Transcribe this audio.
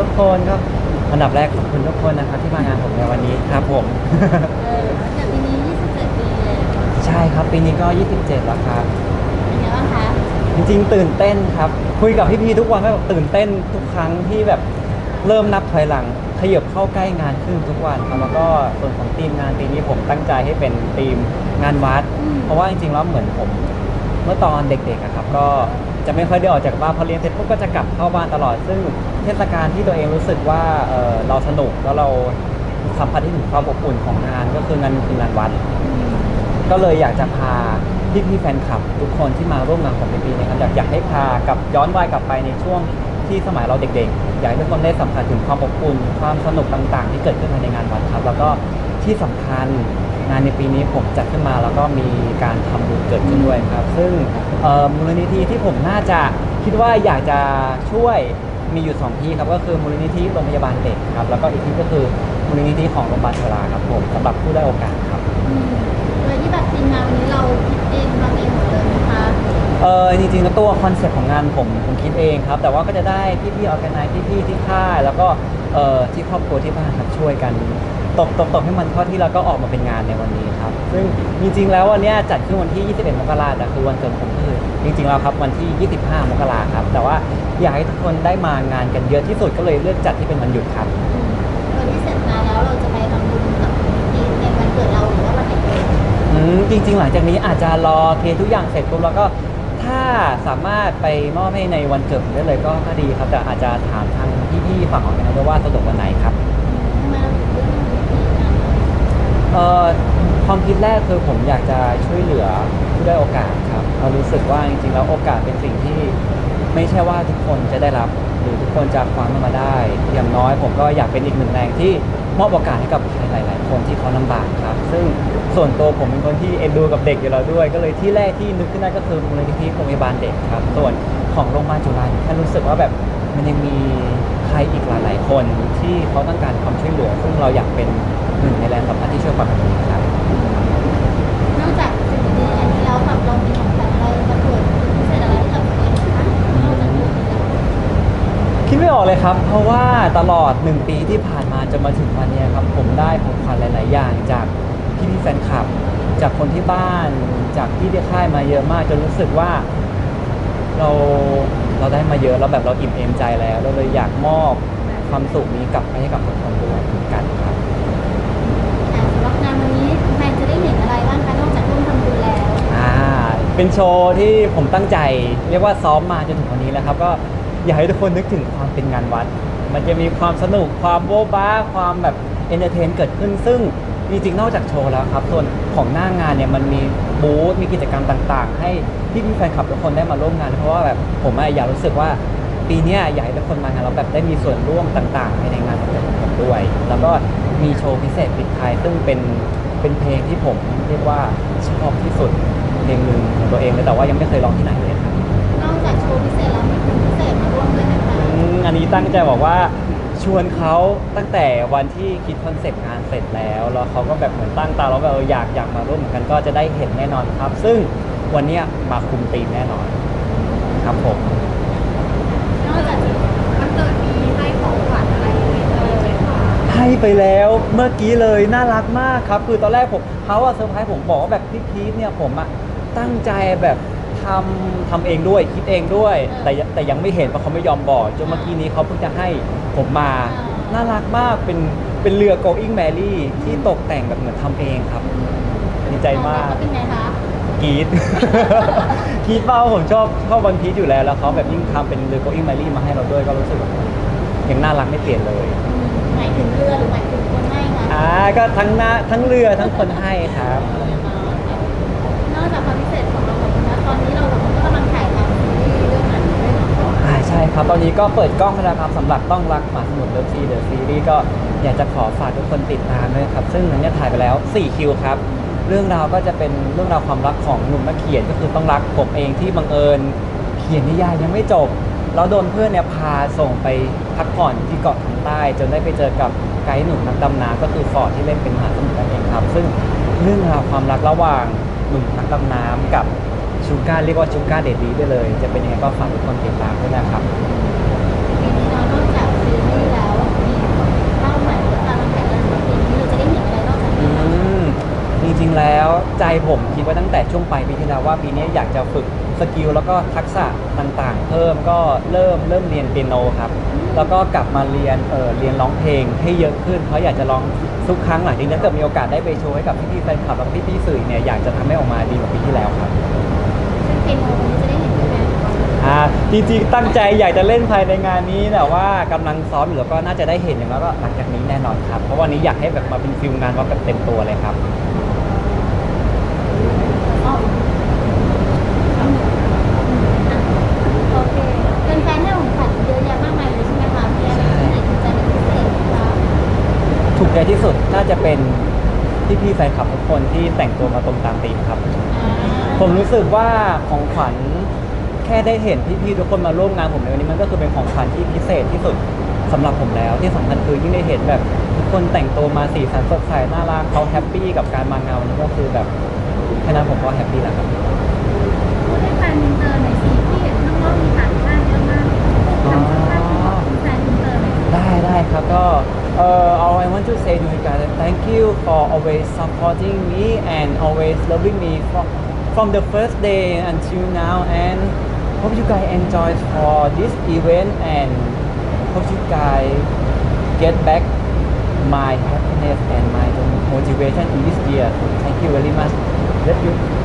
ทุกคนก็อันดับแรกขอบคุณทุกคนนะครับที่มางานผมในวันนี้ครับผม เออแต่ปีนี้ 27 ปีเลยใช่ครับปีนี้ก็ 27 แล้วครับ เป็นไงบ้างคะจริงๆ ตื่นเต้นครับ คุยกับพี่ๆทุกวันก็แบบตื่นเต้นทุกครั้งที่แบบเริ่มนับถอยหลังขยับเข้าใกล้งานขึ้นทุกวันครับแล้วก็ส่วนของทีมงานปีนี้ผมตั้งใจให้เป็นทีมงานวัด เพราะว่าจริงๆแล้วเหมือนผมเมื่อตอนเด็กๆอะครับก็จะไม่ค่อยได้ออกจากบ้านพอเรียนเสร็จปุ๊บก็จะกลับเข้าบ้านตลอด ซึ่งเทศกาลที่ตัวเองรู้สึกว่าเอ่อเราสนุกแล้วเราสัมผัสที่ถึงความอบอุ่นของงานก็คืองานคืองานวัด ก็เลยอยากจะพาพี่พี่ๆแฟนคลับ ทุกคนที่มาร่วมงานของปีนี้นะครับอยากอยากให้พากลับย้อนวัยกลับไปในช่วงที่สมัยเราเด็กๆ อยากให้ทุกคนได้สัมผัสถึงความอบอุ่นความสนุกต่างๆ ที่เกิดขึ้นภายในงานวัดครับ แล้วก็ที่สำคัญ งานในปีนี้ผมจัดขึ้นมาแล้วก็มีการทำบุญเกิดขึ้นด้วยครับ ซึ่งเอ่อมูลนิธิที่ผมน่าจะคิดว่าอยากจะช่วยมีอยู่สองที่ครับก็คือมูลนิธิโรงพยาบาลเด็กครับแล้วก็อีกที่ก็คือมูลนิธิของโรงพยาบาลชราครับผมสำหรับผู้ได้อยโอกาสครับ อืมโดยที่แบบทีมงานวันนี้เราคิดเองทำเองหมดเลยนะคะ เออจริงๆแล้วตัวคอนเซ็ปต์ของงานผมผมคิดเองครับ แต่ว่าก็จะได้พี่ๆออแกไนซ์พี่ๆที่ค่ายแล้วก็เอ่อที่ครอบครัวที่บ้านครับช่วยกัน ตบตบตบให้มันเข้าที่แล้วก็ออกมาเป็นงานในวันนี้ครับ ซึ่งจริงๆแล้ววันเนี้ยจัดขึ้นวันที่ 21 มกราคมแต่คือวันเกิดผมคือจริงๆแล้วครับวันที่ 25 มกราคมครับ แต่ว่าอยากให้ทุกคนได้มางานกันเยอะที่สุดก็เลยเลือกจัดที่เป็นวันหยุดครับอืมโดยที่เสร็จงานแล้วเราจะไปทำบุญกับทีมในวันเกิดเราหรือว่าวันไหนเอ่ยอืมจริง ๆ หลังจากนี้อาจจะรอเคลียร์ทุกอย่างเสร็จปุ๊บแล้วก็ถ้าสามารถไปมอบให้ในวันเกิดผมได้เลยก็ก็ดีครับ แต่อาจจะถามทางพี่ๆฝั่งของกันด้วยว่าสะดวกวันไหนครับ ทำไมเราถึงเลือกทำทีมงาน เอ่อความคิดแรกคือผมอยากจะช่วยเหลือผู้ได้อยโอกาสครับเรารู้สึกว่าจริงๆแล้วโอกาสเป็นสิ่งที่ไม่ใช่ว่าทุกคนจะได้รับ หรือทุกคนจะคว้ามันมาได้ อย่างน้อยผมก็อยากเป็นอีกหนึ่งแรงที่มอบโอกาสให้กับใครหลาย ๆ คนที่เขาลำบากครับ ซึ่งส่วนตัวผมเป็นคนที่เอ็นดูกับเด็กอยู่แล้วด้วย ก็เลยที่แรกที่นึกขึ้นได้ก็คือมูลนิธิโรงพยาบาลเด็กครับ ส่วนของโรงพยาบาลจุฬาเนี่ยแค่รู้สึกว่าแบบ มันยังมีใครอีกหลาย ๆ คนที่เขาต้องการความช่วยเหลือ ซึ่งเราอยากเป็นหนึ่งในแรงสำคัญที่ช่วยความแบบนี้ครับ นอกจากสิ่งดีๆอย่างนี้แล้วแบบเรามีของขวัญอะไรมาเกิดพิเศษอะไรให้กับตัวเองไหมคะนอกจากนี้แล้วคิดไม่ออกเลยครับ เพราะว่าตลอด 1 ปีที่ผ่านมาจนมาถึงวันเนี้ยครับ ผมได้ของขวัญหลาย ๆ อย่างจากพี่พี่ๆแฟนคลับ จากคนที่บ้าน จากที่ที่ค่ายมาเยอะมากจนรู้สึกว่า เรา เราได้มาเยอะแล้วแบบเราอิ่มเอมใจแล้ว เราเลยอยากมอบความสุขนี้กลับไปให้กับทุกคนด้วยเหมือนกันครับอ่าสำหรับงานวันนี้แฟนจะได้เห็นอะไรบ้างคะนอกจากร่วมทำบุญแล้วอ่าเป็นโชว์ที่ผมตั้งใจ เรียกว่าซ้อมมาจนถึงวันนี้แล้วครับ ก็อยากให้ทุกคนนึกถึงความเป็นงานวัด มันจะมีความสนุกความโบ๊ะบ้าความแบบเอนเตอร์เทนเกิดขึ้นซึ่ง จริงๆนอกจากโชว์แล้วครับส่วนของหน้างานเนี่ยมันมีบูธมีกิจกรรมต่างๆ ให้พี่พี่ๆแฟนคลับทุกคนได้มาร่วมงาน เพราะว่าแบบผมอะอยากรู้สึกว่าปีเนี้ยอยากให้ทุกคนมางานแล้วแบบได้มีส่วนร่วมต่างๆภายในงานของผมด้วย แล้วก็มีโชว์พิเศษปิดท้ายซึ่งเป็นเป็นเพลงที่ผมเรียกว่าชอบที่สุดเพลงหนึ่งของตัวเองเลยแต่ว่ายังไม่เคยร้องที่ไหนเลยครับนอกจากโชว์พิเศษแล้วมีคนพิเศษมาร่วมด้วยไหมคะ อืมอันนี้ตั้งใจบอกว่า ชวนเขาตั้งแต่วันที่คิดคอนเซปต์งานเสร็จแล้วแล้วเขาก็แบบเหมือนตั้งตาแล้วแบบเอออยากอยากมาร่วมเหมือนกันก็จะได้เห็นแน่นอนครับ ซึ่งวันเนี้ยมาคุมธีมแน่นอนครับผมนอกจากนี้มันเกิดมีให้ของขวัญอะไรยังไงเลยไหมคะให้ไปแล้วเมื่อกี้เลยน่ารักมากครับ คือตอนแรกผมเขาอะเซอร์ไพรส์ผมบอกว่าแบบพี่พีทเนี่ยผมอะตั้งใจแบบ ทำทำเองด้วยคิดเองด้วย แต่ยังแต่ยังไม่เห็นเพราะเขาไม่ยอมบอกจนเมื่อกี้นี้เขาเพิ่งจะให้ผมมาน่ารักมากเป็นเป็นเรือ going Mary ที่ตกแต่งแบบเหมือนทำเองครับดีใจมากแล้วเป็นไงคะกรีดกรีดเป้าผมชอบชอบวันพีชอยู่แล้วแล้วเขาแบบยิ่งทำเป็นเรือ going Mary มาให้เราด้วยก็รู้สึกแบบยังน่ารักไม่เปลี่ยนเลยอืมหมายถึงเรือหรือหมายถึงคนให้คะอ่าก็ทั้งหน้าทั้งเรือทั้งคนให้ครับ นนี้ก็เปิดกล้องแล้วครับสำหรับต้องรักหมาสมุทรเลิฟซีเดอะซีรีส์ก็อยากจะขอฝากทุกคนติดตามด้วยครับ ซึ่งอันเนี้ยถ่ายไปแล้ว 4 คิวครับ เรื่องราวก็จะเป็นเรื่องราวความรักของหนุ่มนักเขียนก็คือต้องรักผมเองที่บังเอิญ เขียนนิยายยังไม่จบ แล้วโดนเพื่อนเนี่ยพาส่งไปพักผ่อนที่เกาะทางใต้ จนได้ไปเจอกับไกด์หนุ่มนักดำน้ำก็คือฟอร์ดที่เล่นเป็นมหาสมุทรนั่นเองครับ ซึ่งเรื่องราวความรักระหว่างหนุ่มนักดำน้ำกับชูการเรียกว่าชูการเดดดีได้เลย จะเป็นยังไงก็ฝากทุกคนติดตามด้วยนะครับ ปีนี้เนาะนอกจากซีรีส์แล้ว ผมคิดไว้ตั้งแต่ช่วงปลายปีที่แล้วว่าปีนี้อยากจะฝึกสกิลแล้วก็ทักษะต่างๆ เพิ่มก็เริ่มเริ่มเรียนเปียโนครับแล้วก็กลับมาเรียนเออเรียนร้องเพลงให้เยอะขึ้นเพราะอยากจะลองทุกครั้งหลังจากนี้ถ้าเกิดมีโอกาสได้ไปโชว์ให้กับพี่ๆแฟนคลับแล้วก็พี่ๆสื่อเนี่ยอยากจะทำให้ออกมาดีกว่าปีที่แล้วครับ ซึ่งเป็นโมวันนี้จะได้เห็นไหมอ่าจริงๆตั้งใจอยากจะเล่นภายในงานนี้แต่ว่ากำลังซ้อมอยู่แล้วก็น่าจะได้เห็นอย่างแล้วก็หลังจากนี้แน่นอนครับ เพราะวันนี้อยากให้แบบมาเป็นฟิลงานว่าแบบเต็มตัวเลยครับ อ๋อโอเคแฟนๆให้ของขวัญเยอะแยะมากมายเลยใช่ไหมคะมีอะไรที่ไหนถูกใจเป็นพิเศษไหมคะ ถูก ใจที่สุดน่าจะเป็นพี่ๆแฟนคลับทุกคนที่แต่งตัวมาตรงตามธีมครับอ่าผมรู้สึกว่าของขวัญแค่ได้เห็นพี่ๆทุกคนมาร่วมงานผมในวันนี้มันก็คือเป็นของขวัญที่พิเศษที่สุดสำหรับผมแล้ว ที่สำคัญคือยิ่งได้เห็นแบบทุกคนแต่งตัวมาสีสันสดใสน่ารักเขาแฮปปี้กับการมางานวันนี้ก็คือแบบแค่นั้นผมก็แฮปปี้แล้วครับพูดให้แฟนอินเตอร์หน่อยสิที่เห็นข้างนอกมีต่างชาติเยอะมากทำสัมภาษณ์ที่บอกคุณแฟนอินเตอร์หน่อยสิได้ได้ครับก็ uh, all I want to say to you guys thank you for always supporting me and always loving me from, from the first day until now and hope you guys enjoy for this event and hope you guys get back my happiness and my motivation in this year. Thank you very much. Love you.